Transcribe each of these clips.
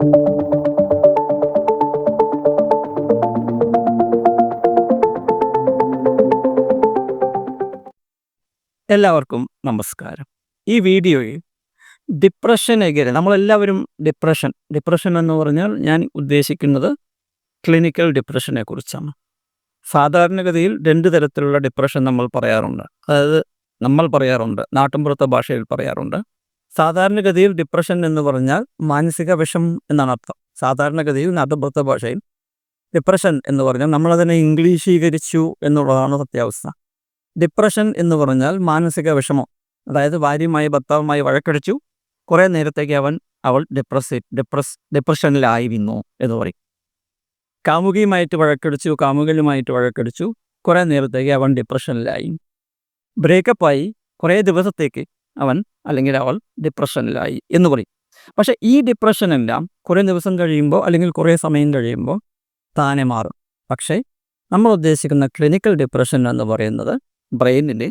എല്ലാവർക്കും നമസ്കാരം. ഈ വീഡിയോയിൽ ഡിപ്രഷനെതിരെ നമ്മളെല്ലാവരും ഡിപ്രഷൻ ഡിപ്രഷൻ എന്ന് പറഞ്ഞാൽ ഞാൻ ഉദ്ദേശിക്കുന്നത് ക്ലിനിക്കൽ ഡിപ്രഷനെ കുറിച്ചാണ്. സാധാരണഗതിയിൽ രണ്ട് തരത്തിലുള്ള ഡിപ്രഷൻ നമ്മൾ പറയാറുണ്ട്. അതായത് നമ്മൾ പറയാറുണ്ട് നാട്ടിൻപുറത്തെ ഭാഷയിൽ പറയാറുണ്ട് സാധാരണഗതിയിൽ ഡിപ്രഷൻ എന്ന് പറഞ്ഞാൽ മാനസിക വിഷം എന്നാണ് അർത്ഥം. സാധാരണഗതിയിൽ നാട്ടുപുറത്തെ ഭാഷയിൽ ഡിപ്രഷൻ എന്ന് പറഞ്ഞാൽ നമ്മളതിനെ ഇംഗ്ലീഷീകരിച്ചു എന്നുള്ളതാണ് സത്യാവസ്ഥ. ഡിപ്രഷൻ എന്ന് പറഞ്ഞാൽ മാനസിക വിഷമം. അതായത് ഭാര്യയുമായി ഭർത്താവുമായി വഴക്കടിച്ചു. കുറേ നേരത്തേക്ക് അവൻ അവൾ ഡിപ്രസ് ഡിപ്രസ് ഡിപ്രഷനിലായിരുന്നു എന്ന് പറയും. കാമുകിയുമായിട്ട് വഴക്കടിച്ചു കാമുകനുമായിട്ട് വഴക്കടിച്ചു. കുറേ നേരത്തേക്ക് അവൻ ഡിപ്രഷനിലായി ബ്രേക്കപ്പായി കുറേ ദിവസത്തേക്ക് അവൻ അല്ലെങ്കിൽ അവൾ ഡിപ്രഷനിലായി എന്ന് പറയും. പക്ഷേ ഈ ഡിപ്രഷനെല്ലാം കുറേ ദിവസം കഴിയുമ്പോൾ അല്ലെങ്കിൽ കുറേ സമയം കഴിയുമ്പോൾ താനെ മാറും. പക്ഷേ നമ്മൾ ഉദ്ദേശിക്കുന്ന ക്ലിനിക്കൽ ഡിപ്രഷൻ എന്ന് പറയുന്നത് ബ്രെയിനിലെ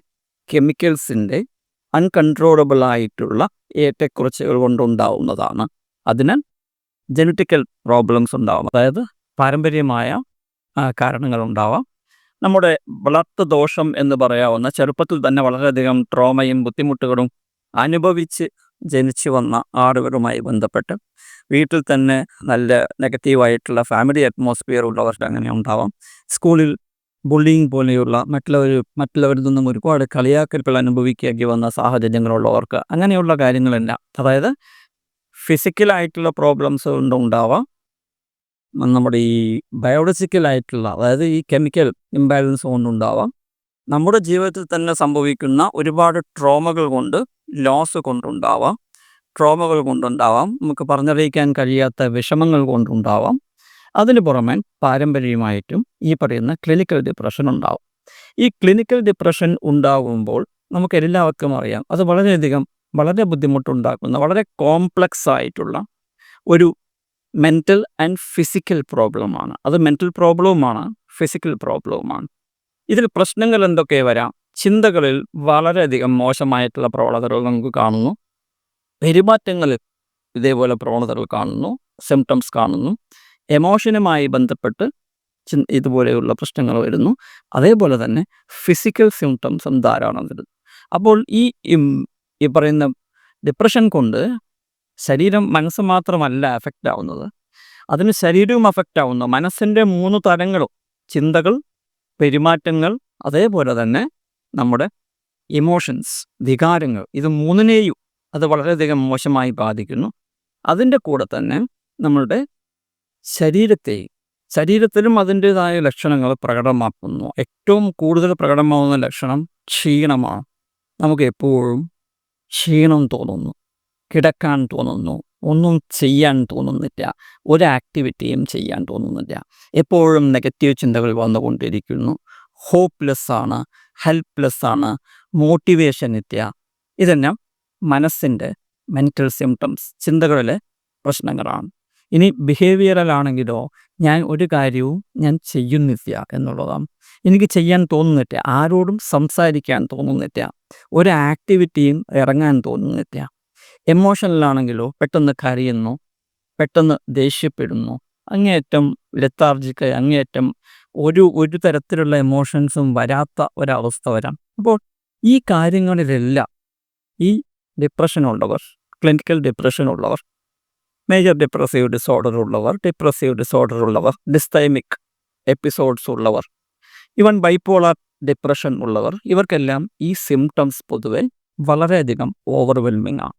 കെമിക്കൽസിന്റെ അൺകൺട്രോളബിൾ ആയിട്ടുള്ള ഏറ്റക്കുറച്ചുകൾ കൊണ്ടുണ്ടാവുന്നതാണ്. അതിനാൽ ജനറ്റിക്കൽ പ്രോബ്ലംസ് ഉണ്ടാവും. അതായത് പാരമ്പര്യമായ കാരണങ്ങൾ ഉണ്ടാവാം. നമ്മുടെ വളർത്ത് ദോഷം എന്ന് പറയാവുന്ന ചെറുപ്പത്തിൽ തന്നെ വളരെയധികം ട്രോമയും ബുദ്ധിമുട്ടുകളും അനുഭവിച്ച് ജനിച്ചു വന്ന ആളുകളുമായി ബന്ധപ്പെട്ട് വീട്ടിൽ തന്നെ നല്ല നെഗറ്റീവായിട്ടുള്ള ഫാമിലി അറ്റ്മോസ്ഫിയർ ഉള്ളവർക്ക് അങ്ങനെ ഉണ്ടാവാം. സ്കൂളിൽ ബുള്ളിങ് പോലെയുള്ള മറ്റുള്ളവർ മറ്റുള്ളവരിൽ നിന്നും ഒരുപാട് കളിയാക്കലുകൾ അനുഭവിക്കേണ്ടി വന്ന സാഹചര്യങ്ങളുള്ളവർക്ക് അങ്ങനെയുള്ള കാര്യങ്ങളെല്ലാം അതായത് ഫിസിക്കലായിട്ടുള്ള പ്രോബ്ലംസ് കൊണ്ടുണ്ടാവാം നമ്മുടെ ഈ ബയോളജിക്കലായിട്ടുള്ള അതായത് ഈ കെമിക്കൽ ഇംബാലൻസ് കൊണ്ടുണ്ടാവാം നമ്മുടെ ജീവിതത്തിൽ തന്നെ സംഭവിക്കുന്ന ഒരുപാട് ട്രോമകൾ കൊണ്ട് ലോസ് കൊണ്ടുണ്ടാവാം. ട്രോമകൾ കൊണ്ടുണ്ടാവാം. നമുക്ക് പറഞ്ഞറിയിക്കാൻ കഴിയാത്ത വിഷമങ്ങൾ കൊണ്ടുണ്ടാവാം. അതിന് പുറമെ പാരമ്പര്യമായിട്ടും ഈ പറയുന്ന ക്ലിനിക്കൽ ഡിപ്രഷൻ ഉണ്ടാവും. ഈ ക്ലിനിക്കൽ ഡിപ്രഷൻ ഉണ്ടാകുമ്പോൾ നമുക്ക് എല്ലാവർക്കും അറിയാം. അത് വളരെയധികം വളരെ ബുദ്ധിമുട്ടുണ്ടാക്കുന്ന വളരെ കോംപ്ലക്സ് ആയിട്ടുള്ള ഒരു മെന്റൽ ആൻഡ് ഫിസിക്കൽ പ്രോബ്ലമാണ് അത് മെന്റൽ പ്രോബ്ലവുമാണ് ഫിസിക്കൽ പ്രോബ്ലവുമാണ് ഇതിൽ പ്രശ്നങ്ങൾ എന്തൊക്കെ വരാം? ചിന്തകളിൽ വളരെയധികം മോശമായിട്ടുള്ള പ്രവണതകൾ നമുക്ക് കാണുന്നു. പെരുമാറ്റങ്ങളിൽ ഇതേപോലെ പ്രവണതകൾ കാണുന്നു സിംറ്റംസ് കാണുന്നു. എമോഷനുമായി ബന്ധപ്പെട്ട് ഇതുപോലെയുള്ള പ്രശ്നങ്ങൾ വരുന്നു. അതേപോലെ തന്നെ ഫിസിക്കൽ സിംറ്റംസും ധാരാളം വരുന്നു അപ്പോൾ ഈ ഈ പറയുന്ന ഡിപ്രഷൻ കൊണ്ട് ശരീരം മനസ്സ് മാത്രമല്ല എഫക്റ്റ് ആവുന്നത്. അതിന് ശരീരവും അഫക്റ്റ് ആവുന്നു. മനസ്സിന്റെ മൂന്ന് തരങ്ങളും ചിന്തകൾ പെരുമാറ്റങ്ങൾ അതേപോലെ തന്നെ നമ്മുടെ ഇമോഷൻസ് വികാരങ്ങൾ ഇത് മൂന്നിനെയും അത് വളരെയധികം മോശമായി ബാധിക്കുന്നു. അതിന്റെ കൂടെ തന്നെ നമ്മളുടെ ശരീരത്തെയും ശരീരത്തിലും അതിന്റേതായ ലക്ഷണങ്ങൾ പ്രകടമാക്കുന്നു. ഏറ്റവും കൂടുതൽ പ്രകടമാകുന്ന ലക്ഷണം ക്ഷീണമാണ്. നമുക്ക് എപ്പോഴും ക്ഷീണം തോന്നുന്നു കിടക്കാൻ തോന്നുന്നു ഒന്നും ചെയ്യാൻ തോന്നുന്നില്ല. ഒരു ആക്ടിവിറ്റിയും ചെയ്യാൻ തോന്നുന്നില്ല. എപ്പോഴും നെഗറ്റീവ് ചിന്തകൾ വന്നുകൊണ്ടിരിക്കുന്നു. ഹോപ്പ്ലെസ് ആണ് ഹെൽപ്ലെസ് ആണ് മോട്ടിവേഷൻ ഇല്ല. ഇതെല്ലാം മനസ്സിന്റെ മെന്റൽ സിംറ്റംസ് ചിന്തകളിലെ പ്രശ്നങ്ങളാണ്. ഇനി ബിഹേവിയറൽ ആണെങ്കിലോ ഞാൻ ഒരു കാര്യവും ഞാൻ ചെയ്യുന്നില്ല എന്നുള്ളതാണ്. എനിക്ക് ചെയ്യാൻ തോന്നുന്നില്ല. ആരോടും സംസാരിക്കാൻ തോന്നുന്നില്ല. ഒരു ആക്ടിവിറ്റിയും ഇറങ്ങാൻ തോന്നുന്നില്ല. എമോഷണലാണെങ്കിലോ പെട്ടെന്ന് കരയുന്നു പെട്ടെന്ന് ദേഷ്യപ്പെടുന്നു. അങ്ങേയറ്റം ലെത്താർജിക്ക് അങ്ങേയറ്റം ഒരു ഒരു തരത്തിലുള്ള എമോഷൻസും വരാത്ത ഒരവസ്ഥ വരാം. അപ്പോൾ ഈ കാര്യങ്ങളിലെല്ലാം ഈ ഡിപ്രഷൻ ഉള്ളവർ ക്ലിനിക്കൽ ഡിപ്രഷൻ ഉള്ളവർ മേജർ ഡിപ്രസീവ് ഡിസോർഡർ ഉള്ളവർ ഡിപ്രസീവ് ഡിസോർഡർ ഉള്ളവർ ഡിസ്തൈമിക് എപ്പിസോഡ്സ് ഉള്ളവർ ഇവൻ ബൈപോളാർ ഡിപ്രഷൻ ഉള്ളവർ ഇവർക്കെല്ലാം ഈ സിംറ്റംസ് പൊതുവെ വളരെയധികം ഓവർവെൽമിംഗ് ആണ്.